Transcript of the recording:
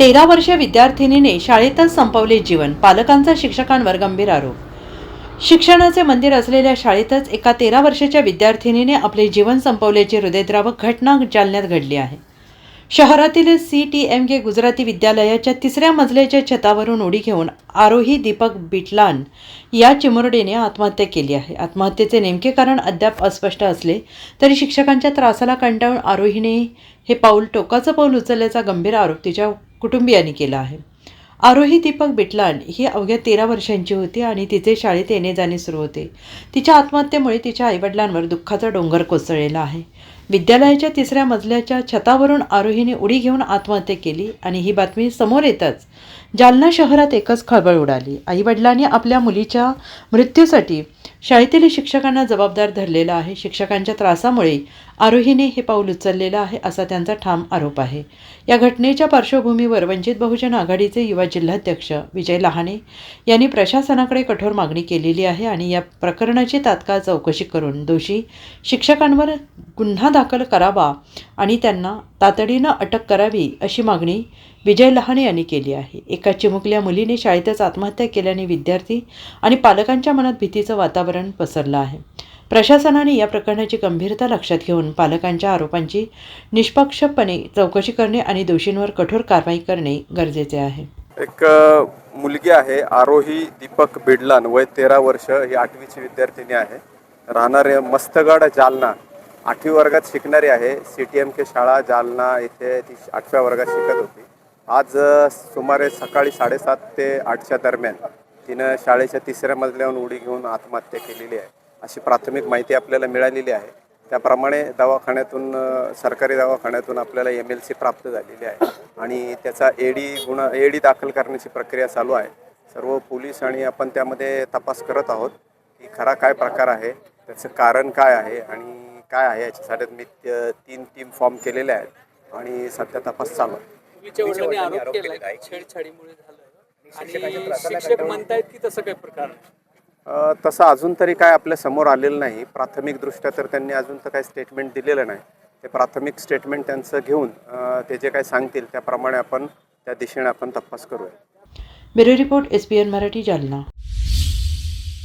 तेरा वर्षीय विद्यार्थिनीने शाळेतच संपवले जीवन. पालकांचा शिक्षकांवर गंभीर आरोप. शिक्षणाचे मंदिर असलेल्या शाळेतच एका तेरा वर्षाच्या विद्यार्थिनीने आपले जीवन संपवल्याची हृदयद्रावक घटना जालन्यात घडली आहे. शहरातील C T M K Gujarati विद्यालयाच्या तिसऱ्या मजल्याच्या छतावरून उडी घेऊन आरोही दीपक बिटलान या चिमुरडीने आत्महत्या केली आहे. आत्महत्येचे नेमके कारण अद्याप अस्पष्ट असले तरी शिक्षकांच्या त्रासाला कंटाळून आरोहीने हे पाऊल टोकाचं पाऊल उचलल्याचा गंभीर आरोप तिच्या कुटुंबियांनी केला आहे. आरोही दीपक बिटलान ही अवघ्या तेरा वर्षांची होती आणि तिचे शाळेत येणे जाणे सुरू होते. तिच्या आत्महत्येमुळे तिच्या आईवडिलांवर दुःखाचा डोंगर कोसळलेला आहे. विद्यालयाच्या तिसऱ्या मजल्याच्या छतावरून आरोहीने उडी घेऊन आत्महत्या केली आणि ही बातमी समोर येताच जालना शहरात एकच खळबळ उडाली. आईवडिलांनी आपल्या मुलीच्या मृत्यूसाठी शाळेतील शिक्षकांना जबाबदार धरलेला आहे. शिक्षकांच्या त्रासामुळे आरोहीने हे पाऊल उचललेलं आहे असा त्यांचा ठाम आरोप आहे. या घटनेच्या पार्श्वभूमीवर वंचित बहुजन आघाडीचे युवा जिल्हाध्यक्ष विजय लहाने यांनी प्रशासनाकडे कठोर मागणी केलेली आहे आणि या प्रकरणाची तात्काळ चौकशी करून दोषी शिक्षकांवर गुन्हा दाखल करावा आणि त्यांना तातडीनं अटक करावी अशी मागणी विजय लहाने यांनी केली आहे. एका चिमुकल्या मुलीने शाळेतच आत्महत्या केल्याने विद्यार्थी आणि पालकांच्या मनात भीतीचं वातावरण पसरलं आहे. प्रशासनाने या प्रकरणाची गंभीरता लक्षात घेऊन पालकांच्या आरोपांची निष्पक्षपणे चौकशी करणे आणि दोषींवर कठोर कारवाई करणे गरजेचे आहे. एक मुलगी आहे आरोही दीपक बिडलान वय तेरा वर्ष ही आठवीची विद्यार्थिनी आहे. राहणारे मस्तगड जालना आठवी वर्गात शिकणारी आहे. सी टी एम के शाळा जालना इथे ती आठव्या वर्गात शिकत होती. आज सुमारे सकाळी साडेसात ते आठच्या दरम्यान तिनं शाळेच्या तिसऱ्या मजल्यावरून उडी घेऊन आत्महत्या केलेली आहे. अशी प्राथमिक माहिती आपल्याला मिळालेली आहे. त्याप्रमाणे दवाखान्यातून सरकारी दवाखान्यातून आपल्याला एम एल सी प्राप्त झालेली आहे. आणि त्याचा एडी गुन्हा एडी दाखल करण्याची प्रक्रिया चालू आहे. सर्व पोलीस आणि आपण त्यामध्ये तपास करत आहोत की खरा काय प्रकार आहे त्याचं कारण काय आहे आणि काय आहे याच्यासाठी मी तीन टीम फॉर्म केलेल्या आहेत आणि सध्या तपास चालू आहे. मुलीच्या वडिलांनी आरोप केलाय छेडछाडीमुळे झालं आणि शिक्षक म्हणतायत की तसं काही प्रकार नाही. अ, तसं अजून तरी काय आपल्यासमोर आलेलं नाही. प्राथमिकदृष्ट्या तर त्यांनी अजून तर काही स्टेटमेंट दिलेलं नाही. ते प्राथमिक स्टेटमेंट त्यांचं घेऊन अ, ते जे काही सांगतील त्याप्रमाणे आपण त्या दिशेने आपण तपास करूया. Bureau report S P N Marathi Jalna.